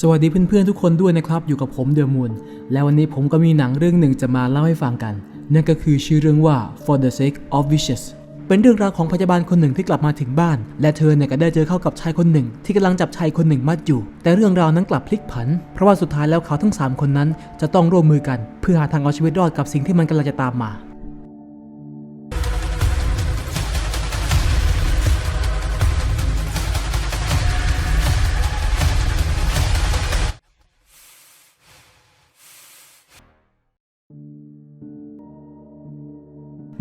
สวัสดีเพื่อนๆทุกคนด้วยนะครับ อยู่กับผมเดอะมูนและวันนี้ผมก็มีหนังเรื่องหนึ่งจะมาเล่าให้ฟังกัน นั่นก็คือชื่อเรื่องว่า For the Sake of Wishes เป็นเรื่องราวของพยาบาลคนหนึ่งที่กลับมาถึงบ้าน และเธอเนี่ยก็ได้เจอเข้ากับชายคนหนึ่ง ที่กำลังจับชายคนหนึ่งมัดอยู่ แต่เรื่องราวนั้นกลับพลิกผัน เพราะว่าสุดท้ายแล้วเขาทั้งสามคนนั้นจะต้องร่วมมือกัน เพื่อหาทางเอาชีวิตรอดกับสิ่งที่มันกำลังจะตามมา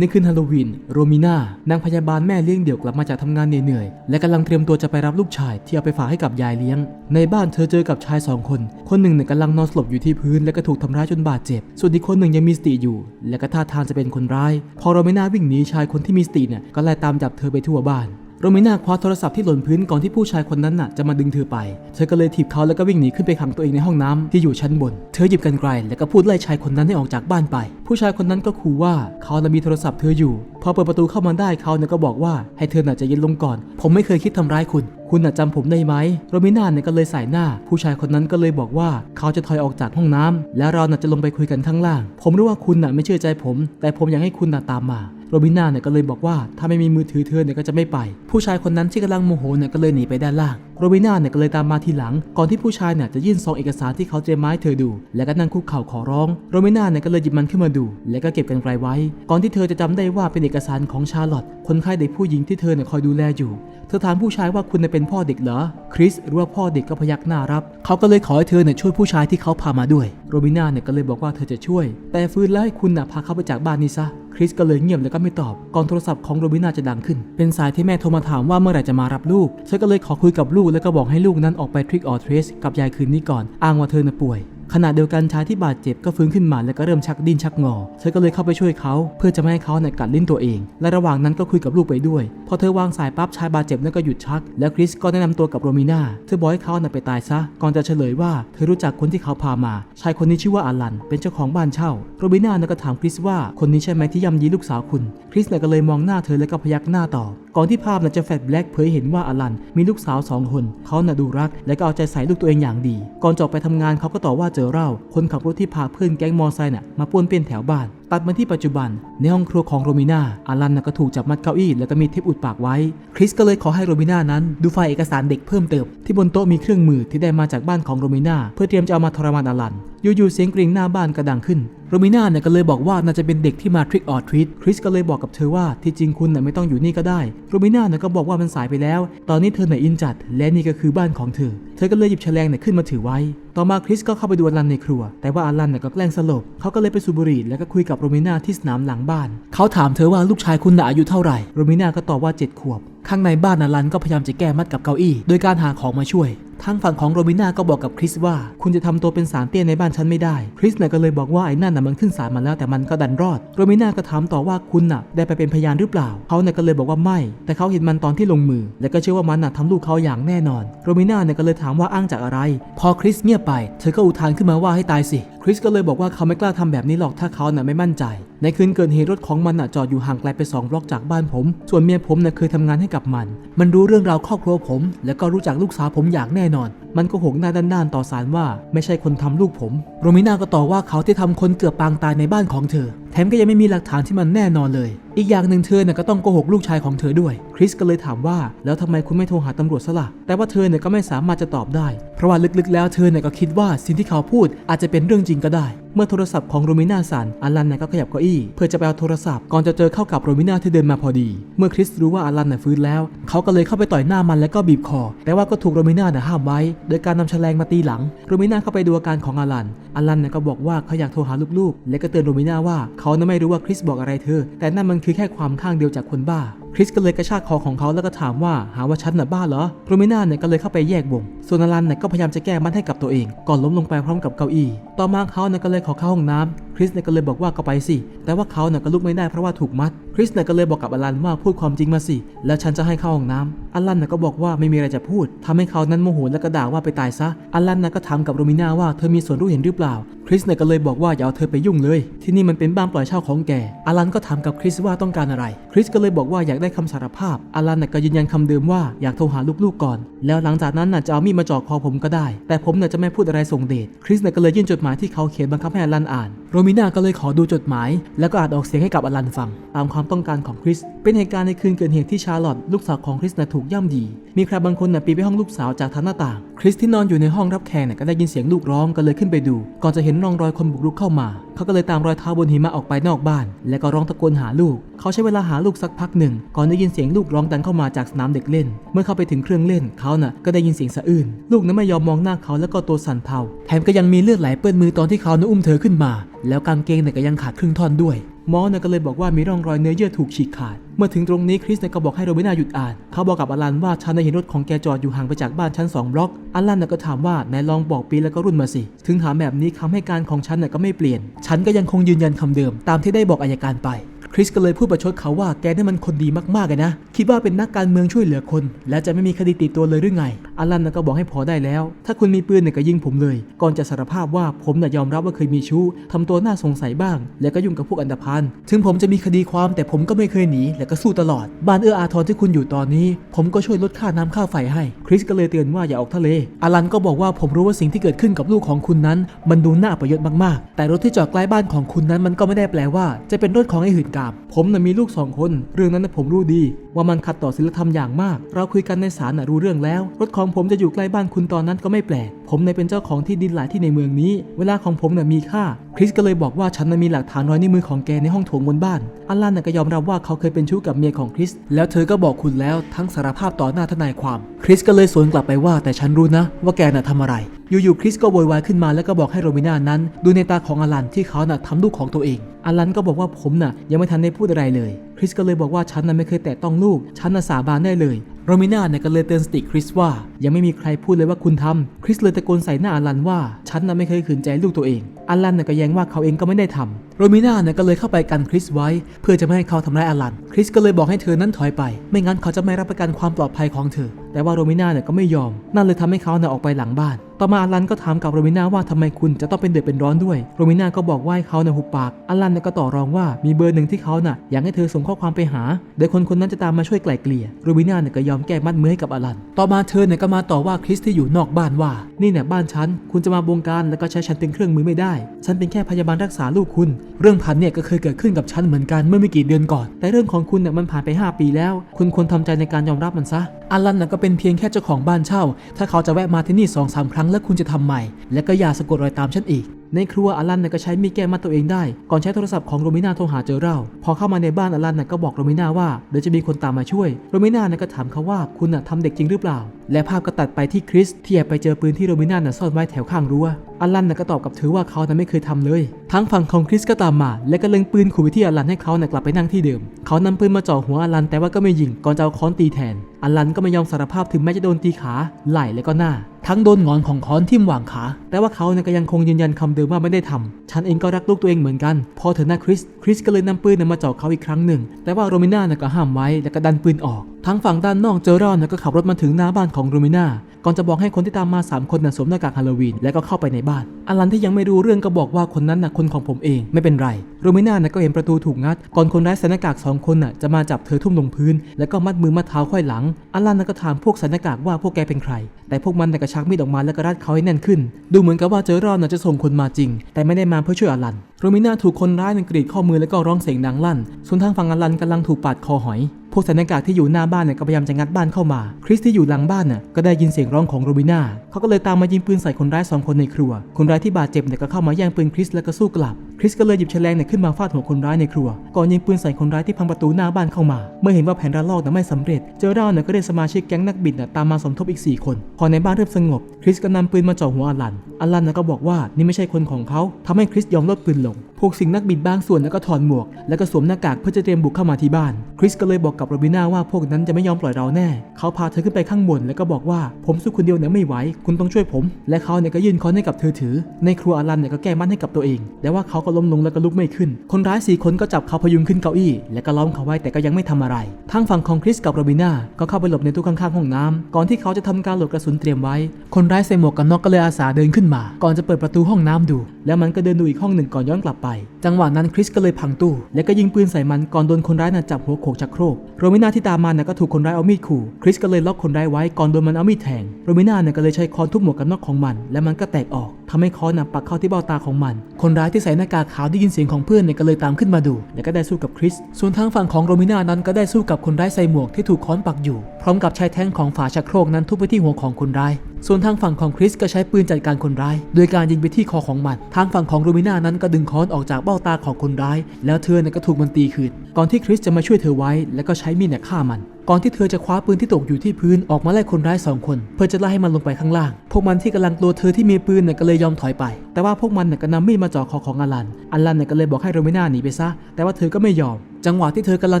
ในคืนฮาโลวีนโรมิน่านางพยาบาลแม่เลี้ยงเดี่ยวกลับมาจากทำงานเหนื่อยๆและกำลังเตรียมตัวจะไปรับลูกชายที่เอาไปฝากให้กับยายเลี้ยง ในบ้านเธอเจอกับชายสองคน คนหนึ่งเนี่ยกำลังนอนสลบอยู่ที่พื้นและก็ถูกทำร้ายจนบาดเจ็บ ส่วนอีกคนหนึ่งยังมีสติอยู่ และก็ท่าทางจะเป็นคนร้าย พอโรมิน่าวิ่งหนีชายคนที่มีสติเนี่ยก็ไล่ตามจับเธอไปทั่วบ้าน โรมิน่าคว้าโทรศัพท์ที่หล่นพื้นก่อนที่ผู้ชายคนนั้นน่ะจะมาดึงเธอไป เธอก็เลยถีบเขาแล้วก็วิ่งหนีขึ้นไปขังตัวเองในห้องน้ำที่อยู่ชั้นบน เธอหยิบกันไกลแล้วก็พูดไล่ชายคนนั้นให้ออกจากบ้านไป ผู้ชายคนนั้นก็ขู่ว่าเขาน่ะมีโทรศัพท์เธออยู่ พอเปิดประตูเข้ามาได้เขาเนี่ยก็บอกว่าให้เธอน่ะใจะเย็นลงก่อน ผมไม่เคยคิดทำร้ายคุณ คุณจำผมได้ไหมโรมิน่าเนี่ยก็เลยใส่หน้า ผู้ชายคนนั้นก็เลยบอกว่าเขาจะถอยออกจากห้องน้ำแล้วเราน่ะจะลงไปคุยกันข้างล่าง ผมรู้ว่าคุณน่ะไม่เชื่อใจผม แต่ผมอยากให้คุณน่ะตามมาโรบิน่าเนี่ยก็เลยบอกว่าถ้าไม่มีมือถือเธอเนี่ยก็จะไม่ไป ผู้ชายคนนั้นที่กำลังโมโหเนี่ยก็เลยหนีไปด้านล่างโรบิน่าเนี่ยก็เลยตามมาทีหลัง ก่อนที่ผู้ชายเนี่ยจะยื่นซองเอกสารที่เขาเตรียมมาให้เธอดู แล้วก็นั่งคุกเข่าขอร้องโรบิน่าเนี่ยก็เลยหยิบมันขึ้นมาดู แล้วก็เก็บกันไกลไว้ ก่อนที่เธอจะจำได้ว่าเป็นเอกสารของชาร์ลอตคนไข้เด็กผู้หญิงที่เธอเนี่ยคอยดูแลอยู่ เธอถามผู้ชายว่าคุณน่ะเป็นพ่อเด็กเหรอ คริสรู้ว่าพ่อเด็กก็พยักหน้ารับ เขาก็เลยขอให้เธอเนี่ยช่วยผู้ชายที่เขาพามาด้วย โรบิน่าเนี่ยก็เลยบอกว่าเธอจะช่วย แต่ฟื้นแล้วให้คุณน่ะพาเขาไปจากบ้านนี้ซะ คริสก็เลยเงียบแล้วก็ไม่ตอบ ก่อนโทรศัพท์ของโรบิน่าจะดังขึ้น เป็นสายที่แม่โทรมาถามว่าเมื่อไหร่จะมารับลูก เธอก็เลยขอคุยกับลูกแล้วก็บอกให้ลูกนั้นออกไปทริกออเทรสกับยายคืนนี้ก่อน อ้างว่าเธอน่ะป่วย ขณะเดียวกันชายที่บาดเจ็บก็ฟื้นขึ้นมาแล้วก็เริ่มชักดิ้นชักงอ เธอก็เลยเข้าไปช่วยเขาเพื่อจะไม่ให้เขาเนี่ยกัดลิ้นตัวเอง และระหว่างนั้นก็คุยกับลูกไปด้วย พอเธอวางสายปั๊บชายบาดเจ็บนั่นก็หยุดชัก แล้วคริสก็แนะนำตัวกับโรมิน่าเธอบอกให้เขาน่ะไปตายซะ ก่อนจะเฉลยว่าเธอรู้จักคนที่เขาพามา ชายคนนี้ชื่อว่าอาลัน เป็นเจ้าของบ้านเช่า โรบิน่าก็ถามคริสว่าคนนี้ใช่ไหมที่ยำยีลูกสาวคุณ คริสเนี่ยก็เลยมองหน้าเธอแล้วก็พยักหน้าตอบก่อนที่ภาพน่ะจะแฟลชแบล็กเผยเห็นว่าอลันมีลูกสาวสองคนเขาน่ะดูรัก และก็เอาใจใส่ลูกตัวเองอย่างดี ก่อนจบไปทำงานเขาก็ต่อว่าเจอเล่าคนขับรถที่พาเพื่อนแก๊งมอไซค์น่ะมาป้วนเปี้ยนแถวบ้าน ตัดมาที่ปัจจุบัน ในห้องครัวของโรมิน่าอาลันก็ถูกจับมัดเก้าอี้แล้วก็มีเทปอุดปากไว้ คริสก็เลยขอให้โรมิน่านั้นดูไฟล์เอกสารเด็กเพิ่มเติมที่บนโต๊ะมีเครื่องมือที่ได้มาจากบ้านของโรมิน่าเพื่อเตรียมจะเอามาทรมานอาลันอยู่ๆเสียงกริ่งหน้าบ้านก็ดังขึ้นโรมิน่าเนี่ยก็เลยบอกว่าน่าจะเป็นเด็กที่มาทริกออทริทคริสก็เลยบอกกับเธอว่าที่จริงคุณน่ะไม่ต้องอยู่นี่ก็ได้โรมิน่าเนี่ยก็บอกว่ามันสายไปแล้ว ตอนนี้เธอน่ะอินจัด และนี่ก็คือบ้านของเธอ เธอก็เลยหยิบแฉลงเนี่ยขึ้นมาถือไว้ ต่อมาคริสก็เข้าไปดูอลันในครัว แต่ว่าอลันเนี่ยก็แกล้งสลบเขาก็เลยไปสูบบุหรี่แล้วก็คุยกับโรมิน่าที่สนามหลังบ้าน เขาถามเธอว่าลูกชายคุณน่ะอายุเท่าไหร่ โรมิน่าก็ตอบว่าเจ็ดขวบ ข้างในบ้านอลันก็พยายามจะแก้มัดกับเก้าอี้ โดยการหาของมาช่วย ทางฝั่งของโรบิน่าก็บอกกับคริสว่า คุณจะทำตัวเป็นสารเตี้ยในบ้านฉันไม่ได้ คริสเนี่ยก็เลยบอกว่าไอ้นั่นน่ะมันขึ้นศาลมาแล้วแต่มันก็ดันรอด โรบิน่าก็ถามต่อว่าคุณน่ะได้ไปเป็นพยานหรือเปล่า เขาเนี่ยก็เลยบอกว่าไม่ แต่เขาเห็นมันตอนที่ลงมือ และก็เชื่อว่ามันน่ะทำลูกเขาอย่างแน่นอน โรบิน่าเนี่ยก็เลยถามว่าอ้างจากอะไร พอคริสเงียบไป เธอก็อุทานขึ้นมาว่าให้ตายสิคริสก็เลยบอกว่าเขาไม่กล้าทำแบบนี้หรอกถ้าเขาน่ะไม่มั่นใจ ในคืนเกิดเหตุรถของมันน่ะจอดอยู่ห่างไกลไป2บล็อกจากบ้านผม ส่วนเมียผมน่ะเคยทำงานให้กับมัน มันรู้เรื่องราวครอบครัวผม และก็รู้จักลูกสาวผมอย่างแน่นอน มันก็หกหน้าด้านๆต่อสารว่าไม่ใช่คนทำลูกผม โรมิน่าก็ต่อว่าเขาที่ทำคนเกือบปางตายในบ้านของเธอ แถมก็ยังไม่มีหลักฐานที่มันแน่นอนเลย อีกอย่างหนึ่งเธอเนี่ยก็ต้องโกหกลูกชายของเธอด้วย คริสก็เลยถามว่าแล้วทำไมคุณไม่โทรหาตำรวจซะละ่ะ แต่ว่าเธอเนี่ยก็ไม่สามารถจะตอบได้ เพราะว่าลึกๆ แล้วเธอเนี่ยก็คิดว่าสิ่งที่เขาพูดอาจจะเป็นเรื่องจริงก็ได้ เมื่อโทรศัพท์ของโรมิน่าสั่นอารันเนี่ยก็ขยับเก้าอี้เพื่อจะไปเอาโทรศัพท์ก่อนจะเจอเข้ากับโรมิน่าที่เดินมาพอดี เมื่อคริสรู้ว่าอารันน่ะฟื้นแล้ว เขาก็เลยเข้าไปต่อยหน้ามันแล้วก็บีบคอ แต่ว่าก็ถูกโรมิน่าเนี่ยห้ามไว้ โดยการนำแฉลงมาตีหลัง โรมิน่าเข้าไปดูอาการของอารันอารันเนี่ยก็บอกว่าเขาอยากโทรหาลูกๆ และก็เตือนโรมิน่าว่าเขาน่ะไม่รู้ว่าคริสบอกอะไรเธอ แต่นั่นมันคือแค่ความข้างเดียวจากคนบ้า คริสก็เลยกระชากคอของเขาแล้วก็ถามว่าหาว่าฉันน่ะบ้าเหรอโรมิน่าเนี่ยก็เลยเข้าไปแยกวง ส่วนอารันเนี่ยก็พยายามจะแก้มัดให้กับตัวเอง ก่อนล้มลงไปพร้อมกับเก้าอี้ ต่อมาเขาเนี่ยก็เลยขอเข้าห้องน้ำคริสเนี่ยก็เลยบอกว่าก็ไปสิ แต่ว่าเขาเนี่ยก็ลุกไม่ได้เพราะว่าถูกมัด คริสเนี่ยก็เลยบอกกับอลันว่าพูดความจริงมาสิ แล้วฉันจะให้เข้าห้องน้ำอลันเนี่ยก็บอกว่าไม่มีอะไรจะพูดทำให้เขานั้นโมโหและก็ด่าว่าไปตายซะอลันน่ะก็ถามกับโรมิน่าว่าเธอมีส่วนรู้เห็นหรือเปล่าคริสเนี่ยก็เลยบอกว่าอย่าเอาเธอไปยุ่งเลย ที่นี่มันเป็นบ้านปล่อยเช่าของแกอลันก็ถามกับคริสว่าต้องการอะไร คริสก็เลยบอกว่าอยากได้คำสารภาพอลันน่ะก็ยืนยันคำเดิมว่าอยากโทรหาลูกๆก่อน แล้วหลังจากนั้นน่ะจะเอามีดมาจ่อคอผมก็ได้ แต่ผมน่ะจะไม่พูดอะไรส่งเดชคริสเนี่ยก็เลยยื่นจดหมายที่เขาเขียนบังคับให้อลันอ่าน โรมิน่าก็เลยขอดูจดหมาย แล้วก็อ่านออกเสียงให้กับอลันฟัง ตามความต้องการของคริสเป็นเหตุการณ์ในคืนเกิดเหตุที่ชาร์ลอตลูกสาวของคริสน่ะถูกย่ำยีมีใครบางคนน่ะปีนไปห้องลูกสาวจากทางหน้าต่าง คริสที่นอนอยู่ในห้องรับแขกน่ะก็ได้ยินเสียงลูกร้องก็เลยขึ้นไปดูก่อนจะเห็นร่องรอยคนบุกรุกเข้ามา เขาก็เลยตามรอยเท้าบนหิมะออกไปนอกบ้าน และก็ร้องตะโกนหาลูก เขาใช้เวลาหาลูกสักพักหนึ่ง ก่อนได้ยินเสียงลูกร้องดังเข้ามาจากสนามเด็กเล่น เมื่อเข้าไปถึงเครื่องเล่น เขาน่ะก็ได้ยินเสียงสะอื้น ลูกนั้นไม่ยอมมองหน้าเขาแล้วก็ตัวสั่นเทา แถมก็ยังมีเลือดไหลเปื้อนมือตอนที่เขานั้นอุ้มเธอขึ้นมา แล้วกางเกงเนี่ยก็ยังขาดครึ่งท่อนด้วย หมอเนี่ยก็เลยบอกว่ามีร่องรอยเนื้อเยื่อถูกฉีกขาด เมื่อถึงตรงนี้คริสเนี่ยก็บอกให้โรเบน่าหยุดอ่าน เขาบอกกับอลันว่าฉันได้เห็นรถของแกจอดอยู่ห่างไปจากบ้านชั้นสองบล็อกอลันน่ะก็ถามว่านายลองบอกปีแล้วก็รุ่นมาสิ ถึงถามแบบนี้คำให้การของฉันน่ะก็ไม่เปลี่ยน ฉันก็ยังคงยืนยันคำเดิม ตามที่ได้บอกอายการไป คริสก็เลยพูดประชดเขาว่าแกนี่มันคนดีมากๆเลยนะ คิดว่าเป็นนักการเมืองช่วยเหลือคน และจะไม่มีคดีติดตัวเลยหรือไงอลันก็บอกให้พอได้แล้ว ถ้าคุณมีปืนเนี่ยก็ยิงผมเลย ก่อนจะสารภาพว่าผมน่ะยอมรับว่าเคยมีชู้ทำตัวน่าสงสัยบ้าง แล้วก็ยุ่งกับพวกอันธพาลถึงผมจะมีคดีความแต่ผมก็ไม่เคยหนีและก็สู้ตลอด บ้านเอื้ออาทรที่คุณอยู่ตอนนี้ ผมก็ช่วยลดค่าน้ำค่าไฟให้ คริสก็เลยเตือนว่าอย่าออกทะเลอลันก็บอกว่าผมรู้ว่าสิ่งที่เกิดขึ้นกับลูกของคุณนั้น มันดูน่าประโยชน์มากๆ แต่รถที่จอดใกล้บ้านของคุณนั้นมันก็ไม่ได้แปลว่า จะเป็นรถของไอ้หื่นกามผมน่ะมีลูกสองคน เรื่องนั้นนะผมรู้ดี ว่ามันขัดต่อศีลธรรมอย่างมาก เราคุยกันในศาลน่ะรู้เรื่องแล้ว รถของผมจะอยู่ใกล้บ้านคุณตอนนั้นก็ไม่แปลก ผมเนี่ยเป็นเจ้าของที่ดินหลายที่ในเมืองนี้ เวลาของผมน่ะมีค่า คริสก็เลยบอกว่าฉันน่ะมีหลักฐานรอยนิ้วมือของแกในห้องโถงบนบ้าน อัลลันน่ะก็ยอมรับว่าเขาเคยเป็นชู้กับเมียของคริส แล้วเธอก็บอกคุณแล้วทั้งสารภาพต่อหน้าทนายความ คริสก็เลยสวนกลับไปว่าแต่ฉันรู้นะ ว่าแกน่ะทำอะไร อยู่ๆคริสก็โวยวายขึ้นมาแล้วก็บอกให้โรมิน่านั้น ดูในตาของอลันที่เขาน่ะทำลูกของตัวเองอลันก็บอกว่าผมน่ะยังไม่ทันได้พูดอะไรเลย คริสก็เลยบอกว่าฉันน่ะไม่เคยแตะต้องลูกฉันน่ะสาบานได้เลยโรมิน่าเนี่ยก็เลยเตือนสติคริสว่า ยังไม่มีใครพูดเลยว่าคุณทำคริสเลยตะโกนใส่หน้าอลันว่า ฉันน่ะไม่เคยขืนใจลูกตัวเองอลันน่ะก็แย้งว่าเขาเองก็ไม่ได้ทำโรมิน่าเนี่ยก็เลยเข้าไปกันคริสไว้ เพื่อจะไม่ให้เขาทำร้ายอลัน คริสก็เลยบอกให้เธอนั้นถอยไป ไม่งั้นเขาจะไม่รับประกันความปลอดภัยของเธอ แต่ว่าโรมิน่าเนี่ยก็ไม่ยอม นั่นเลยทำให้เขาเนี่ยออกไปหลังบ้าน ต่อมาอลันก็ถามกับโรมิน่าว่าทำไมคุณจะต้องเป็นเดือดเป็นร้อนด้วย โรมิน่าก็บอกว่าให้เขาเนี่ยหุบปากอลันเนี่ยก็ต่อรองว่ามีเบอร์หนึ่งที่เขาน่ะอยากให้เธอส่งข้อความไปหาโดยคนคนนั้นจะตามมาช่วยไกล่เกลี่ยโรมิน่าเนี่ยก็ยอมแก้มัดมือให้กับอลัน ต่อมาเธอเนี่ยก็มาต่อว่าคริสที่อยู่นอกบ้านว่า นี่เนี่ยบ้านฉัน คุณจะมาบงการแล้วก็ใช้ฉันเป็นเครื่องมือไม่ได้ ฉันเป็นแค่พยาบาลรักษาลูกคุณ เรื่องพันเนี่ยก็เคยเกิดขึ้นกับฉันเหมือนกันเมื่อไม่กี่เดือนก่อน แต่เรื่องของคุณเนี่ยมันผ่านไป 5 ปีแล้ว คุณควรทำใจในการยอมรับมันซะอลันน่ะก็เป็นเพียงแค่เจ้าของบ้านเช่า ถ้าเขาจะแวะมาที่นี่สองสามครั้งแล้วคุณจะทำใหม่ และก็อย่าสะกดรอยตามฉันอีก ในครัวอลันน่ะก็ใช้มีดแก้มัดตัวเองได้ ก่อนใช้โทรศัพท์ของโรมิน่าโทรหาเจอเราพอเข้ามาในบ้านอลันน่ะก็บอกโรมิน่าว่าเดี๋ยวจะมีคนตามมาช่วยโรมิน่าน่ะก็ถามเขาว่าคุณน่ะทำเด็กจริงหรือเปล่า และภาพก็ตัดไปที่คริสที่แอบไปเจอปืนที่โรมิน่าน่ะซ่อนไว้แถวข้างรั้วอลันน่ะก็ตอบกับเธอว่าเขาน่ะไม่เคยทำเลย ทั้งฝั่งของคริสก็ตามมา และก็เล็งปืนขู่ไปที่อลันให้เขาน่ะกลับไปนั่งที่เดิม เขานำปืนมาจ่อหัวอลันแต่ว่าก็ไม่ยิงก่อนจะเอาค้อนตีแทนอลันก็ไม่ยอมสารภาพถึงแม้จะโดนตีขาไหล่และก็หน้า ทั้งโดนงอนของค้อนทิ่มหว่างขา แต่ว่าเขาเนี่ยก็ยังคงยืนยันคำเดิมว่าไม่ได้ทำฉันเองก็รักลูกตัวเองเหมือนกัน พอเธอหน้าคริส คริสก็เลยนำปืนน่ะมาจ่อเขาอีกครั้งหนึ่ง แต่ว่าโรมิน่าเนี่ยก็ห้ามไว้แล้วก็ดันปืนออก ทั้งฝั่งด้านนอกเจอรอนก็ขับรถมาถึงหน้าบ้านของโรมิน่าก่อนจะบอกให้คนที่ตามมา 3 คนนะสวมหน้ากากฮาโลวีนแล้วก็เข้าไปในบ้านอลันที่ยังไม่รู้เรื่องก็บอกว่าคนนั้นน่ะคนของผมเองไม่เป็นไรโรมิน่าน่ะก็เห็นประตูถูกงัด ก่อนคนร้ายใส่หน้ากากสองคนน่ะจะมาจับเธอทุ่มลงพื้น แล้วก็มัดมือมัดเท้าค่อยหลังอลันน่ะก็ถามพวกใส่หน้ากากว่าพวกแกเป็นใคร แต่พวกมันน่ะก็ชักมีดออกมาแล้วก็รัดเขาให้แน่นขึ้น ดูเหมือนกับว่าเจอรอนน่ะจะส่งคนมาจริง แต่ไม่ได้มาเพื่อช่วยอลันโรมิน่าถูกคนร้ายน่ะกรีดข้อมือแล้วก็ร้องเสียงดังลั่นส่วนทางฝั่งอลันกำลังถูกปาดคอหอย พวกใส่หน้ากากที่อยู่หน้าบ้านเนี่ยก็พยายามจะงัดบ้านเข้ามา คริสที่อยู่หลังบ้านน่ะก็ได้ยินเสียงร้องของโรบิน่าเขาก็เลยตามมายิงปืนใส่คนร้ายสองคนในครัว คนร้ายที่บาดเจ็บเนี่ยก็เข้ามาแย่งปืนคริสแล้วก็สู้กลับ คริสก็เลยหยิบแฉลงเนี่ยขึ้นมาฟาดหัวคนร้ายในครัว ก่อนยิงปืนใส่คนร้ายที่พังประตูหน้าบ้านเข้ามา เมื่อเห็นว่าแผนระลอกน่ะไม่สำเร็จ เจอร่าเนี่ยก็ได้สมาชิกแก๊งนักบินน่ะตามมาสมทบอีก 4 คน พอในบ้านเริ่มสงบ คริสก็นำปืนมาจ่อหัวอลัน อลันน่ะก็บอกว่านี่ไม่ใช่คนของเขาทำให้คริสยอมลดปืนลง พวกสิ่งนักบินบางส่วนแล้วก็ถอดหมวก แล้วก็สวมหน้ากากเพื่อจะเตรียมบุกเข้ามาที่บ้าน คริสก็เลยบอกกับโรบิน่าว่าพวกนั้นจะไม่ยอมปล่อยเราแน่ เขาพาเธอขึ้นไปข้างบนแล้วก็บอกว่าผมสู้คนเดียวเนี่ยไม่ไหว คุณต้องช่วยผม และเขาเนี่ยก็ยื่นค้อนให้กับเธอถือ ในครัวอลันเนี่ยก็แก้มัดให้กับตัวเอง แต่ว่าเขาก็ล้มลงแล้วก็ลุกไม่ขึ้น คนร้ายสี่คนก็จับเขาพยุงขึ้นเก้าอี้ และก็ล้อมเขาไว้แต่ก็ยังไม่ทำอะไร ทางฝั่งของคริสกับโรบิน่าก็เข้าไปหลบในตู้ข้างๆห้องน้ำก่อนที่เขาจะทำการโหลดกระสุนเตรียมไว้ คนร้ายใส่หมวกกันน็อกก็เลยอาสาเดินขึ้นมา ก่อนจะเปิดประตูห้องน้ำดู แล้วมันก็เดินดูอีกห้องหนึ่งก่อนย้อนกลับไป จังหวะนั้นคริสก็เลยพังตู้ และก็ยิงปืนใส่มันก่อนโดนคนร้ายน่ะจับหัวโขกชักโครกโรมิน่าที่ตามมาน่ะก็ถูกคนร้ายเอามีดขู่ คริสก็เลยล็อกคนร้ายไว้ก่อนโดนมันเอามีดแทง โรมิน่าเนี่ยก็เลยใช้ค้อนทุบหมวกกันน็อกของมัน และมันก็แตกออก ทำให้ค้อนน่ะปักเข้าที่เบ้าตาของมัน คนร้ายที่ใส่หน้ากากขาวได้ยินเสียงของเพื่อนเนี่ยก็เลยตามขึ้นมาดู และก็ได้สู้กับคริส ส่วนทางฝั่งของโรมิน่านั้นก็ได้สู้กับคนร้ายใส่หมวกที่ถูกค้อนปักอยู่ พร้อมกับใช้แท่งของฝาชักโครกนั้นทุบไปที่หัวของคนร้าย ส่วนทางฝั่งของคริสก็ใช้ปืนจัดการคนร้าย โดยการยิงไปที่คอของมัน ทางฝั่งของโรมิน่านั้นก็ดึงค้อนออกจากเบ้าตาของคนร้าย แล้วเธอเนี่ยก็ถูกมันตีคืนก่อนที่คริสจะมาช่วยเธอไว้ แล้วก็ใช้มีดเนี่ยฆ่ามัน ก่อนที่เธอจะคว้าปืนที่ตกอยู่ที่พื้นออกมาไล่คนร้ายสองคน เพื่อจะไล่ให้มันลงไปข้างล่าง พวกมันที่กำลังกลัวเธอที่มีปืนเนี่ยก็เลยยอมถอยไป แต่ว่าพวกมันเนี่ยก็นำมีดมาจ่อคอของอลัน อลันเนี่ยก็เลยบอกให้โรมิน่าหนีไปซะ แต่ว่าเธอก็ไม่ยอม จังหวะที่เธอกำลัง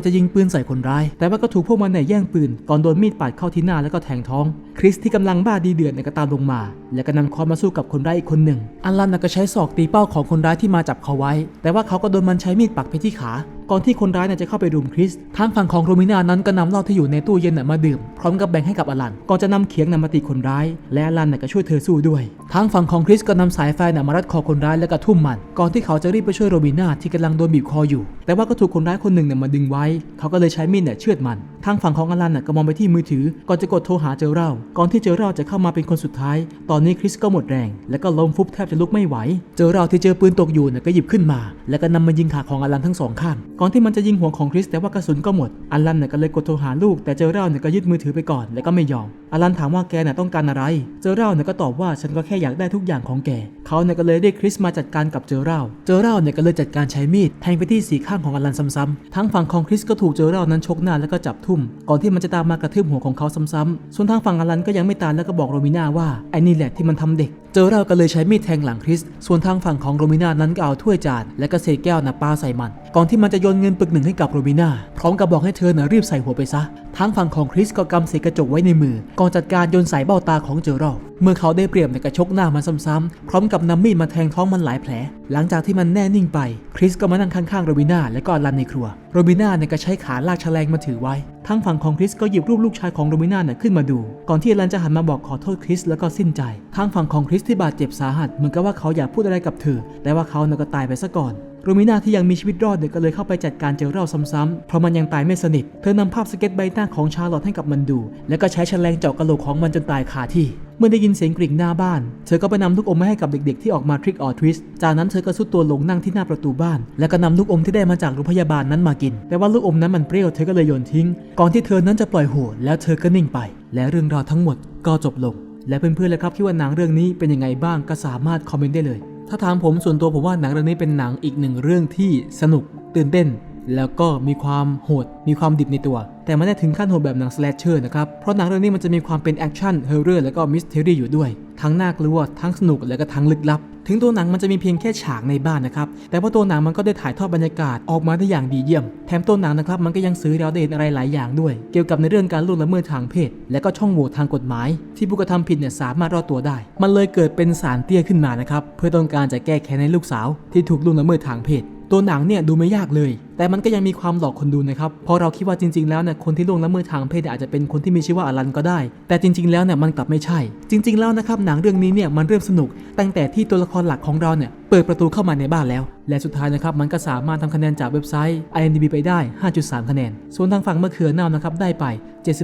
จะยิงปืนใส่คนร้าย แต่ว่าก็ถูกพวกมันเนี่ยแย่งปืน ก่อนโดนมีดปาดเข้าที่หน้าแล้วก็แทงท้อง คริสที่กำลังบ้าดีเดือดเนี่ยก็ตามลงมา แล้วก็นำค้อนมาสู้กับคนร้ายอีกคนหนึ่ง อลันน่ะก็ใช้ศอกตีเป้าของคนร้ายที่มาจับเขาไว้ แต่ว่าเขาก็โดนมันใช้มีดปักไปที่ขา ก่อนที่คนร้ายจะเข้าไปรุมคริสทางฝั่งของโรมินานั้นก็นำเหล้าที่อยู่ในตู้เย็นมาดื่ม พร้อมกับแบ่งให้กับอลัน ก่อนจะนำเขียงนำมาตีคนร้าย และอลันก็ช่วยเธอสู้ด้วย ทางฝั่งของคริสก็นำสายไฟมารัดคอคนร้ายแล้วก็ทุ่มมัน ก่อนที่เขาจะรีบไปช่วยโรบินาที่กำลังโดนบีบคออยู่ แต่ว่าก็ถูกคนร้ายคนหนึ่งมาดึงไว้ เขาก็เลยใช้มีดเนี่ยเชือดมัน ทางฝั่งของอลันน่ะก็มองไปที่มือถือ ก่อนจะกดโทรหาเจอเราก่อนที่เจอเราจะเข้ามาเป็นคนสุดท้าย ตอนนี้คริสก็หมดแรง แล้วก็ล้มฟุบแทบจะลุกไม่ไหว เจอเราที่เจอปืนตกอยู่เนี่ยก็หยิบขึ้นมา แล้วก็นำมายิงขาของอลันทั้งสองข้าง ก่อนที่มันจะยิงหัวของคริสแต่ว่ากระสุนก็หมด อลันเนี่ยก็เลยกดโทรหาลูก แต่เจอเราเนี่ยก็ยึดมือถือไปก่อน แล้วก็ไม่ยอม อลันถามว่าแกเนี่ยต้องการอะไร เจอเราเนี่ยก็ตอบว่าฉันก็แค่อยากได้ทุกอย่างของแก เขาเนี่ยก็เลยเรียกคริสมาจัดการกับเจอเราเจอเราเนี่ยก็เลยจัดการใช้มีดแทงไปที่สีข้างของอลันซ้ำๆทั้งฝั่งของคริสก็ถูกเจอเรานั้นชกหน้าแล้วก็จับทุม ก่อนที่มันจะตามมากระทืบหัวของเขาซ้ำๆส่วนทางฝั่งอลันก็ยังไม่ตายแล้วก็บอกโรมิน่าว่าไอ้นี่แหละที่มันทำเด็ก เจอเราก็เลยใช้มีดแทงหลังคริส ส่วนทางฝั่งของโรมิน่านั้นก็เอาถ้วยจานและก็เศษแก้วนะปาใส่มัน ก่อนที่มันจะโยนเงินปึกหนึ่งให้กับโรมิน่าพร้อมกับบอกให้เธอนะรีบใส่หัวไปซะ ทางฝั่งของคริสก็กำเศษกระจกไว้ในมือ ก่อนจัดการโยนใส่เบ้าตาของเจอเราเมื่อเขาได้เปรียบในกระชกหน้ามันซ้ำๆพร้อมกับนำมีดมาแทงท้องมันหลายแผล หลังจากที่มันแน่นิ่งไป คริสก็มานั่งข้างๆโรบิน่าและก็อลันในครัว โรบิน่าเนี่ยก็ใช้ขาลากแฉลงมาถือไว้ ทางฝั่งของคริสก็หยิบรูปลูกชายของโรบิน่าเนี่ยขึ้นมาดู ก่อนที่อลันจะหันมาบอกขอโทษคริสแล้วก็สิ้นใจ ทางฝั่งของคริสที่บาดเจ็บสาหัสเหมือนกับว่าเขาอยากพูดอะไรกับเธอ แต่ว่าเขาเนี่ยก็ตายไปซะก่อน รมิน่าที่ยังมีชีวิตรอดเนี่ยก็เลยเข้าไปจัดการเจอเราซ้ำๆ เพราะมันยังตายไม่สนิท เธอนำภาพสเก็ตใบหน้าของชาร์ลอตให้กับมันดู แล้วก็ใช้แฉลงเจาะกระโหลกของมันจนตายคาที่ เมื่อได้ยินเสียงกริ่งหน้าบ้าน เธอก็ไปนำลูกอมมาให้กับเด็กๆที่ออกมาทริกออทวิสจากนั้นเธอก็สุดตัวลงนั่งที่หน้าประตูบ้าน แล้วก็นำลูกอมที่ได้มาจากโรงพยาบาลนั้นมากิน แต่ว่าลูกอมนั้นมันเปรี้ยว เธอก็เลยโยนทิ้ง ก่อนที่เธอนั้นจะปล่อยโหแล้วเธอก็นิ่งไป และเรื่องราวทั้งหมดก็จบลง และเพื่อนๆเลยครับคิดว่าหนังเรื่องนี้เป็นยังไงบ้างก็สามารถคอมเมนต์ได้เลย ถ้าถามผมส่วนตัวผมว่าหนังเรื่องนี้เป็นหนังอีกหนึ่งเรื่องที่สนุกตื่นเต้น แล้วก็มีความโหด มีความดิบในตัว แต่ไม่ได้ถึงขั้นโหดแบบหนังสแลชเชอร์นะครับ เพราะหนังเรื่องนี้มันจะมีความเป็นแอคชั่นเฮอร์เรอร์แล้วก็มิสเทอรี่อยู่ด้วย ทั้งน่ากลัวทั้งสนุกแล้วก็ทั้งลึกลับ ถึงตัวหนังมันจะมีเพียงแค่ฉากในบ้านนะครับ แต่ว่าตัวหนังมันก็ได้ถ่ายทอดบรรยากาศออกมาได้อย่างดีเยี่ยม แถมตัวหนังนะครับมันก็ยังสื่อเราได้เห็นอะไรหลายอย่างด้วย เกี่ยวกับในเรื่องการล่วงละเมิดทางเพศ และก็ช่องโหว่ทางกฎหมาย ที่ผู้กระทำผิดเนี่ยสามารถรอดตัวได้ มันเลยเกิดเป็นสารเตี้ยขึ้นมานะครับเพื่อต้องการจะแก้แค้นในลูกสาวที่ถูกล่วงละเมิดทางเพศ ตัวหนังเนี่ยดูไม่ยากเลย แต่มันก็ยังมีความหลอกคนดูนะครับเพราะเราคิดว่าจริงๆแล้วเนี่ยคนที่ล่วงละเมิดทางเพศอาจจะเป็นคนที่มีชื่อว่าอลันก็ได้ แต่จริง ๆแล้วเนี่ยมันกลับไม่ใช่ จริง ๆแล้วนะครับหนังเรื่องนี้เนี่ยมันเริ่มสนุก ตั้งแต่ที่ตัวละครหลักของเราเนี่ยเปิดประตูเข้ามาในบ้านแล้ว และสุดท้ายนะครับมันก็สามารถทำคะแนนจากเว็บไซต์ IMDb ไปได้ 5.3 คะแนน ส่วนทางฝั่งมะเขือเน่านะครับได้ไป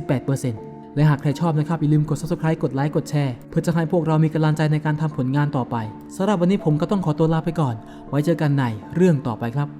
78% และหากใครชอบนะครับอย่าลืมกด subscribe กดไลค์กดแชร์เพื่อจะให้พวกเรามีกำลังใจในการทำผลงานต่อไปสำหรับวันนี้ผมก็ต้องขอตัวลาไปก่อน ไว้เจอกันในเรื่องต่อไปครับ